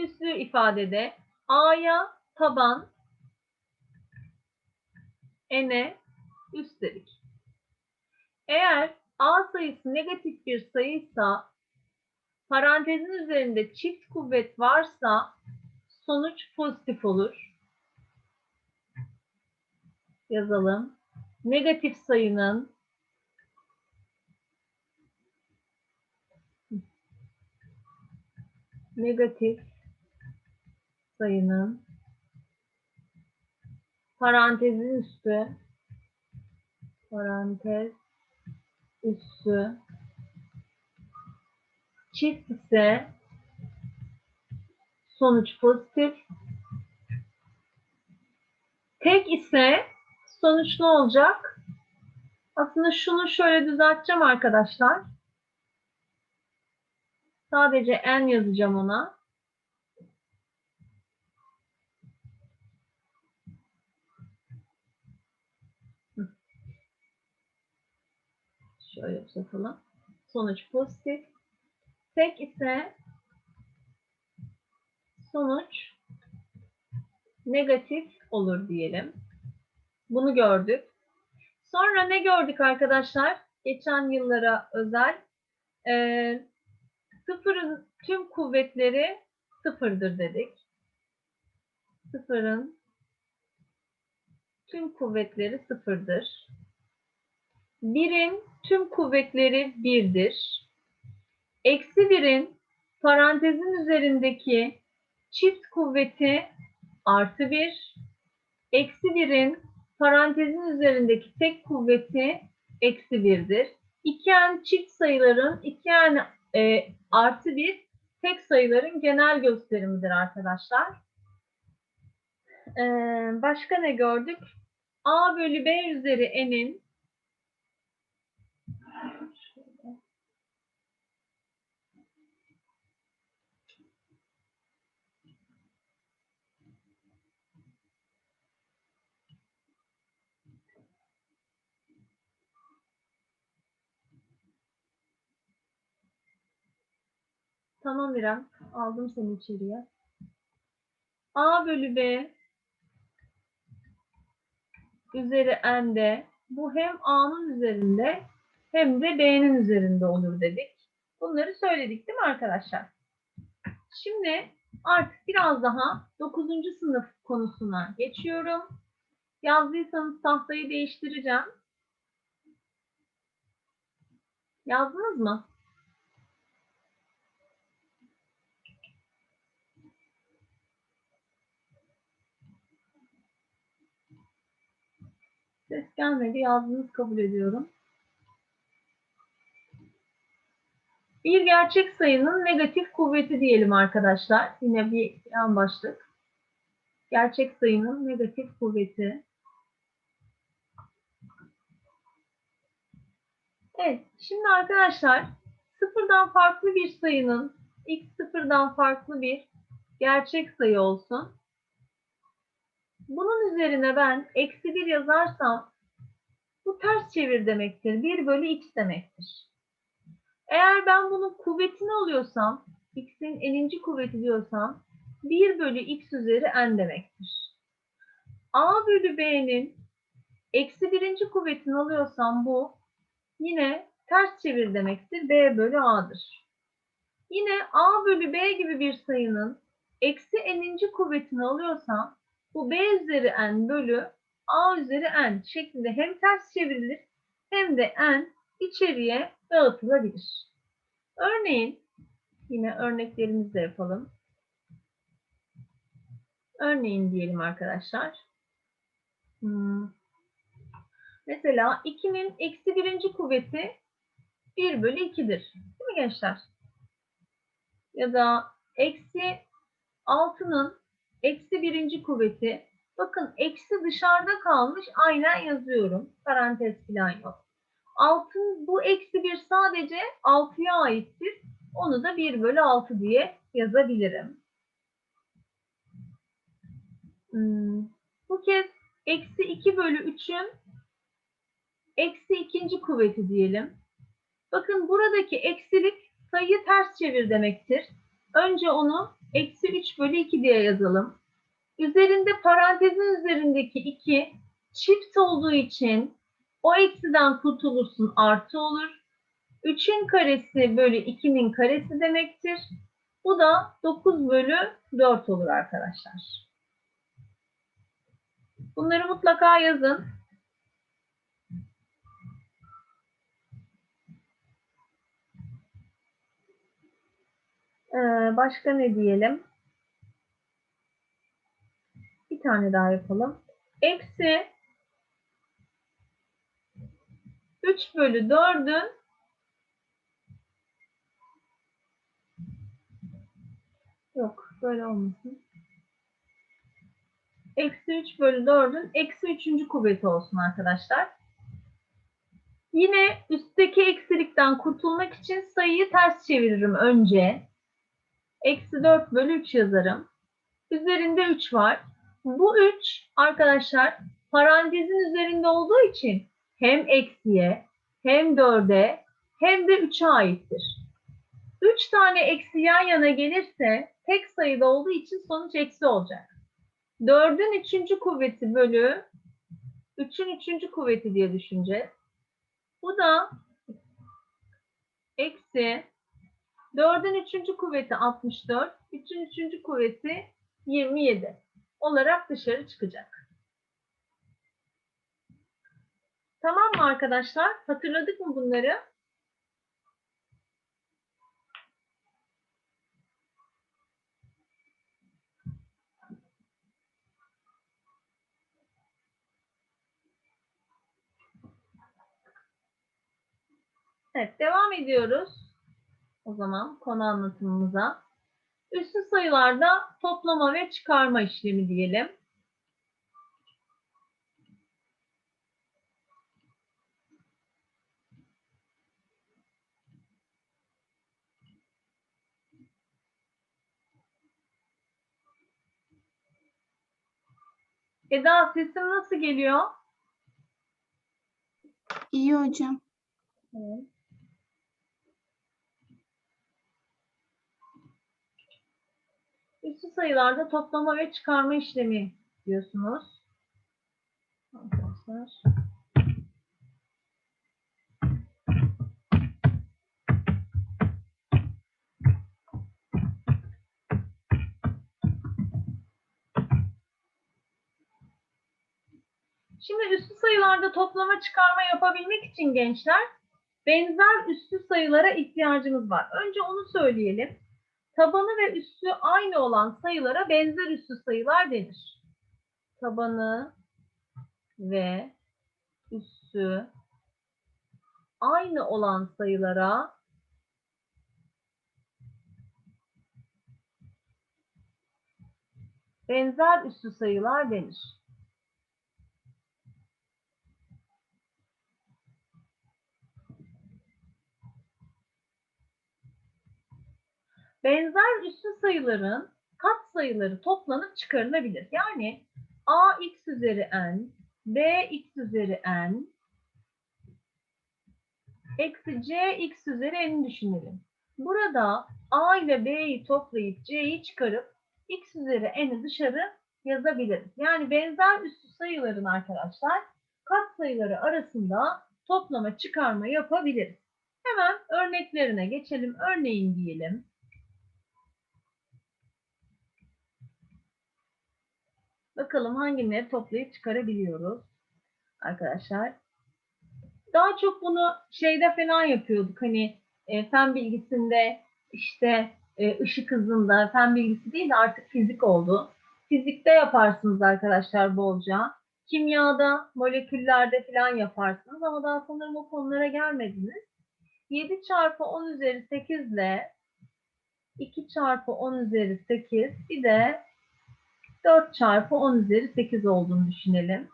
üslü ifadede A'ya taban, N'e üst dedik. Eğer A sayısı negatif bir sayıysa parantezin üzerinde çift kuvvet varsa sonuç pozitif olur. Yazalım. Negatif sayının negatif sayının parantezin üstü parantez üssü çift ise sonuç pozitif. Tek ise sonuç ne olacak? Aslında şunu şöyle düzelteceğim arkadaşlar. Sadece n yazacağım ona. Yapalım. Sonuç pozitif. Tek ise sonuç negatif olur diyelim. Bunu gördük. Sonra ne gördük arkadaşlar? Geçen yıllara özel. Ee, sıfırın tüm kuvvetleri sıfırdır dedik. Sıfırın tüm kuvvetleri sıfırdır. Birin tüm kuvvetleri birdir. Eksi birin parantezin üzerindeki çift kuvveti artı bir. Eksi birin parantezin üzerindeki tek kuvveti eksi birdir. İken çift sayıların iken e, artı bir tek sayıların genel gösterimidir arkadaşlar. Ee, başka ne gördük? A bölü B üzeri n'in Tamam İrem. Aldım seni içeriye. A bölü B üzeri n'de bu hem A'nın üzerinde hem de B'nin üzerinde olur dedik. Bunları söyledik değil mi arkadaşlar? Şimdi artık biraz daha 9. sınıf konusuna geçiyorum. Yazdıysanız tahtayı değiştireceğim. Yazdınız mı? Ses gelmedi. Yazdığınız kabul ediyorum. Bir gerçek sayının negatif kuvveti diyelim arkadaşlar. Yine bir yan başlık. Gerçek sayının negatif kuvveti. Evet. Şimdi arkadaşlar sıfırdan farklı bir sayının x sıfırdan farklı bir gerçek sayı olsun. Bunun üzerine ben eksi 1 yazarsam bu ters çevir demektir. 1 bölü x demektir. Eğer ben bunun kuvvetini alıyorsam, x'in n'inci kuvveti diyorsam 1 bölü x üzeri n demektir. a bölü b'nin eksi birinci kuvvetini alıyorsam bu yine ters çevir demektir. b bölü a'dır. Yine a bölü b gibi bir sayının eksi n'inci kuvvetini alıyorsam bu b üzeri n bölü a üzeri n şeklinde hem ters çevrilir hem de n içeriye dağıtılabilir. Örneğin yine örneklerimizi yapalım. Örneğin diyelim arkadaşlar. Hmm. Mesela 2'nin eksi birinci kuvveti 1 bölü 2'dir. Değil mi gençler? Ya da eksi 6'nın eksi birinci kuvveti. Bakın eksi dışarıda kalmış aynen yazıyorum. Parantez falan yok. Altın bu eksi bir sadece 6'ya aittir. Onu da 1 bölü 6 diye yazabilirim. Hmm. Bu kez eksi 2 bölü 3'ün eksi ikinci kuvveti diyelim. Bakın buradaki eksilik sayıyı ters çevir demektir. Önce onu eksi 3 bölü 2 diye yazalım. Üzerinde parantezin üzerindeki 2 çift olduğu için o eksiden kurtulursun artı olur. 3'ün karesi bölü 2'nin karesi demektir. Bu da 9 bölü 4 olur arkadaşlar. Bunları mutlaka yazın. Ee, başka ne diyelim? Bir tane daha yapalım. Eksi 3 bölü 4'ün yok böyle olmasın. Eksi 3 bölü 4'ün eksi 3. kuvveti olsun arkadaşlar. Yine üstteki eksilikten kurtulmak için sayıyı ters çeviririm önce. Eksi 4 bölü 3 yazarım. Üzerinde 3 var. Bu 3 arkadaşlar parantezin üzerinde olduğu için hem eksiye hem 4'e hem de 3'e aittir. 3 tane eksi yan yana gelirse tek sayıda olduğu için sonuç eksi olacak. 4'ün 3. kuvveti bölü 3'ün 3. kuvveti diye düşüneceğiz. Bu da eksi 4'ün 3. kuvveti 64, 3'ün 3. kuvveti 27 olarak dışarı çıkacak. Tamam mı arkadaşlar? Hatırladık mı bunları? Evet, devam ediyoruz. O zaman konu anlatımımıza. Üslü sayılarda toplama ve çıkarma işlemi diyelim. Eda sesim nasıl geliyor? İyi hocam. Evet. Üslü sayılarda toplama ve çıkarma işlemi diyorsunuz. Arkadaşlar. Şimdi üslü sayılarda toplama çıkarma yapabilmek için gençler benzer üslü sayılara ihtiyacımız var. Önce onu söyleyelim. Tabanı ve üssü aynı olan sayılara benzer üssü sayılar denir. Tabanı ve üssü aynı olan sayılara benzer üssü sayılar denir. Benzer üslü sayıların kat sayıları toplanıp çıkarılabilir. Yani a x üzeri n, b x üzeri n, eksi c x üzeri n'i düşünelim. Burada a ile b'yi toplayıp c'yi çıkarıp x üzeri n'i dışarı yazabiliriz. Yani benzer üslü sayıların arkadaşlar kat sayıları arasında toplama çıkarma yapabiliriz. Hemen örneklerine geçelim. Örneğin diyelim. Bakalım hangileri toplayıp çıkarabiliyoruz arkadaşlar. Daha çok bunu şeyde falan yapıyorduk. Hani e, fen bilgisinde işte e, ışık hızında fen bilgisi değil de artık fizik oldu. Fizikte yaparsınız arkadaşlar bolca. Kimyada, moleküllerde falan yaparsınız ama daha sanırım o konulara gelmediniz. 7 çarpı 10 üzeri 8 ile 2 çarpı 10 üzeri 8 bir de 4 çarpı 10 üzeri 8 olduğunu düşünelim.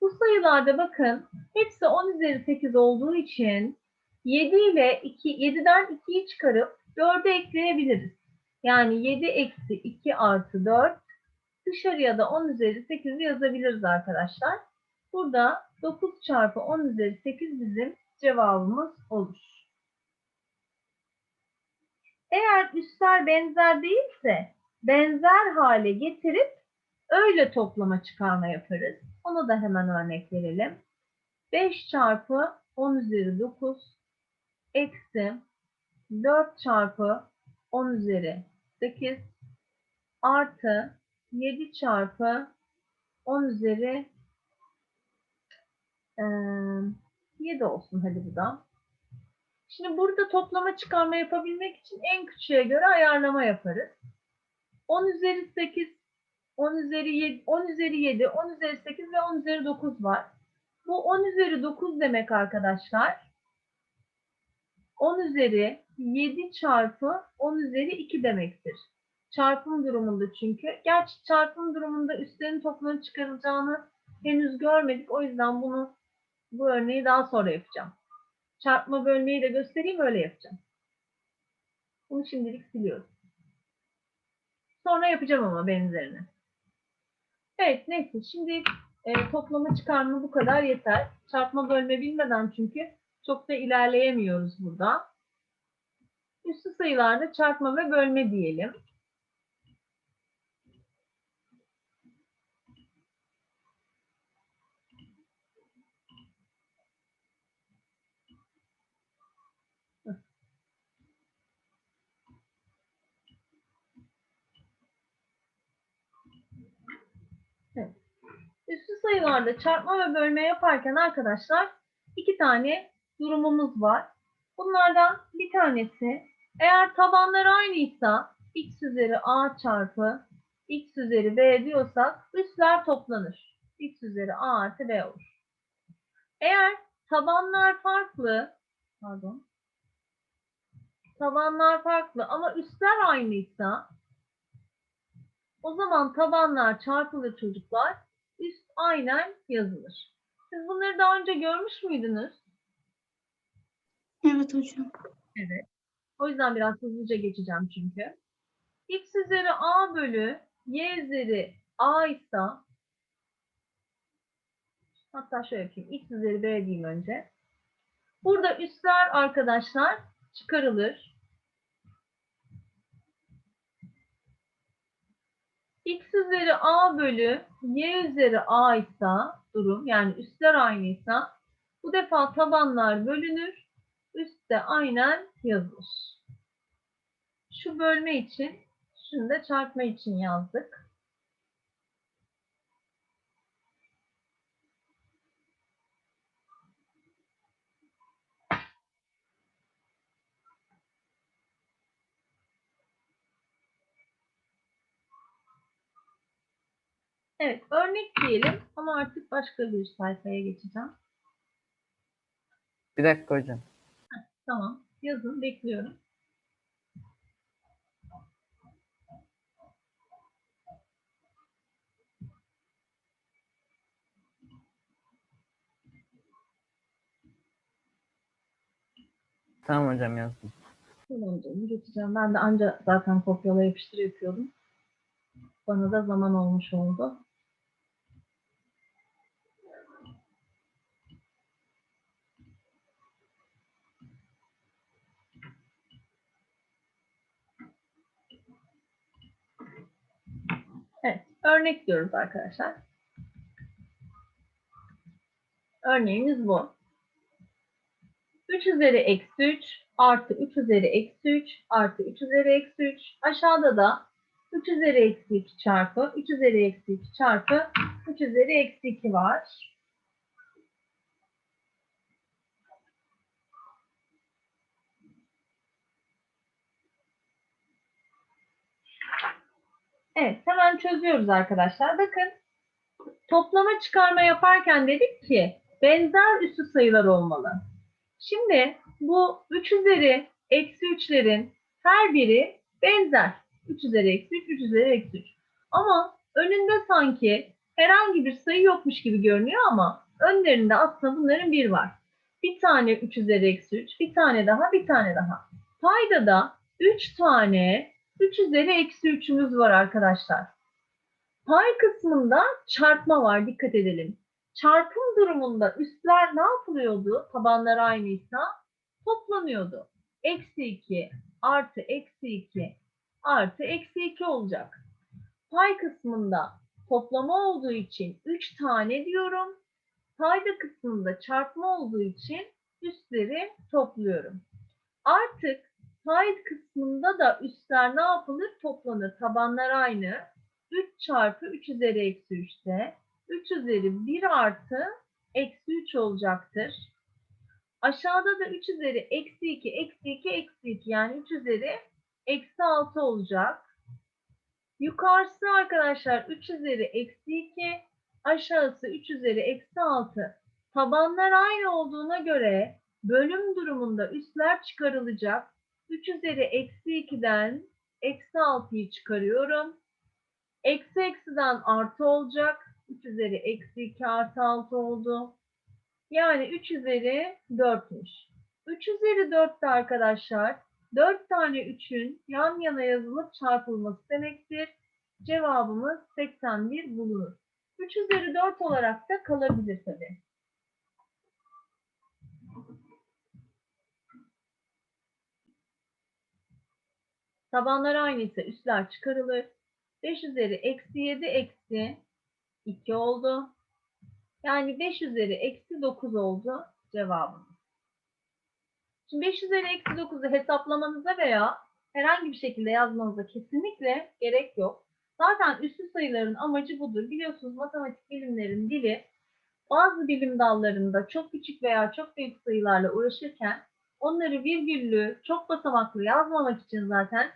Bu sayılarda bakın hepsi 10 üzeri 8 olduğu için 7 ile 2, 7'den 2'yi çıkarıp 4'e ekleyebiliriz. Yani 7 eksi 2 artı 4 dışarıya da 10 üzeri 8'i yazabiliriz arkadaşlar. Burada 9 çarpı 10 üzeri 8 bizim cevabımız olur. Eğer üstler benzer değilse benzer hale getirip öyle toplama çıkarma yaparız. Onu da hemen örnek verelim. 5 çarpı 10 üzeri 9 eksi 4 çarpı 10 üzeri 8 artı 7 çarpı 10 üzeri eee 7 olsun hadi bu da. Şimdi burada toplama çıkarma yapabilmek için en küçüğe göre ayarlama yaparız. 10 üzeri 8, 10 üzeri 7, 10 üzeri 7, 10 üzeri 8 ve 10 üzeri 9 var. Bu 10 üzeri 9 demek arkadaşlar. 10 üzeri 7 çarpı 10 üzeri 2 demektir. Çarpım durumunda çünkü. Gerçi çarpım durumunda üstlerin toplamı çıkarılacağını henüz görmedik. O yüzden bunu bu örneği daha sonra yapacağım. Çarpma bölmeyi de göstereyim öyle yapacağım. Bunu şimdilik siliyorum. Sonra yapacağım ama benzerini. Evet neyse şimdi e, toplama çıkarma bu kadar yeter. Çarpma bölme bilmeden çünkü çok da ilerleyemiyoruz burada. Üstü sayılarda çarpma ve bölme diyelim. Üstü sayılarda çarpma ve bölme yaparken arkadaşlar iki tane durumumuz var. Bunlardan bir tanesi eğer tabanlar aynıysa x üzeri a çarpı x üzeri b diyorsak üstler toplanır. x üzeri a artı b olur. Eğer tabanlar farklı pardon tabanlar farklı ama üstler aynıysa o zaman tabanlar çarpılır çocuklar üst aynen yazılır. Siz bunları daha önce görmüş müydünüz? Evet hocam. Evet. O yüzden biraz hızlıca geçeceğim çünkü. X üzeri A bölü Y üzeri A ise hatta şöyle yapayım. X üzeri B diyeyim önce. Burada üstler arkadaşlar çıkarılır. X üzeri A bölü Y üzeri A ise durum yani üstler aynıysa bu defa tabanlar bölünür. Üstte aynen yazılır. Şu bölme için, şunu da çarpma için yazdık. Evet, örnek diyelim ama artık başka bir sayfaya geçeceğim. Bir dakika hocam. Tamam, yazın, bekliyorum. Tamam hocam yazdım. Tamam canım, geçeceğim. Ben de anca zaten kopyala yapıştır yapıyordum. Bana da zaman olmuş oldu. Evet, örnek diyoruz arkadaşlar. Örneğimiz bu. 3 üzeri eksi 3 artı 3 üzeri eksi 3 artı 3 üzeri eksi 3. Aşağıda da 3 üzeri eksi 2 çarpı 3 üzeri eksi 2 çarpı 3 üzeri eksi 2 var. Evet, hemen çözüyoruz arkadaşlar. Bakın, toplama çıkarma yaparken dedik ki benzer üstü sayılar olmalı. Şimdi bu 3 üzeri eksi 3'lerin her biri benzer. 3 üzeri eksi 3, 3 üzeri eksi 3. Ama önünde sanki herhangi bir sayı yokmuş gibi görünüyor ama önlerinde aslında bunların bir var. Bir tane 3 üzeri eksi 3, bir tane daha, bir tane daha. Paydada 3 tane 3 üzeri eksi 3'ümüz var arkadaşlar. Pay kısmında çarpma var dikkat edelim. Çarpım durumunda üstler ne yapılıyordu? Tabanlar aynıysa toplanıyordu. Eksi 2 artı eksi 2 artı eksi 2 olacak. Pay kısmında toplama olduğu için 3 tane diyorum. Payda kısmında çarpma olduğu için üstleri topluyorum. Artık pay kısmında da üstler ne yapılır? Toplanır. Tabanlar aynı. 3 çarpı 3 üzeri eksi 3'te 3 üzeri 1 artı eksi 3 olacaktır. Aşağıda da 3 üzeri eksi 2, eksi 2, eksi 2 yani 3 üzeri eksi 6 olacak. Yukarısı arkadaşlar 3 üzeri eksi 2, aşağısı 3 üzeri eksi 6. Tabanlar aynı olduğuna göre bölüm durumunda üstler çıkarılacak. 3 üzeri eksi 2'den eksi 6'yı çıkarıyorum. Eksi eksiden artı olacak. 3 üzeri eksi 2 artı 6 oldu. Yani 3 üzeri 4'müş. 3 üzeri 4 de arkadaşlar 4 tane 3'ün yan yana yazılıp çarpılması demektir. Cevabımız 81 bulunur. 3 üzeri 4 olarak da kalabilir tabii. Tabanlar aynı ise üstler çıkarılır. 5 üzeri eksi 7 eksi 2 oldu. Yani 5 üzeri eksi 9 oldu cevabımız. Şimdi 5 üzeri eksi 9'u hesaplamanıza veya herhangi bir şekilde yazmanıza kesinlikle gerek yok. Zaten üslü sayıların amacı budur. Biliyorsunuz matematik bilimlerin dili bazı bilim dallarında çok küçük veya çok büyük sayılarla uğraşırken onları virgüllü, çok basamaklı yazmamak için zaten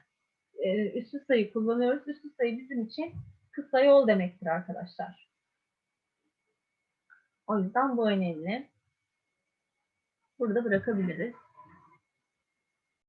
e, üslü sayı kullanıyoruz. Üslü sayı bizim için kısa yol demektir arkadaşlar. O yüzden bu önemli. Burada bırakabiliriz.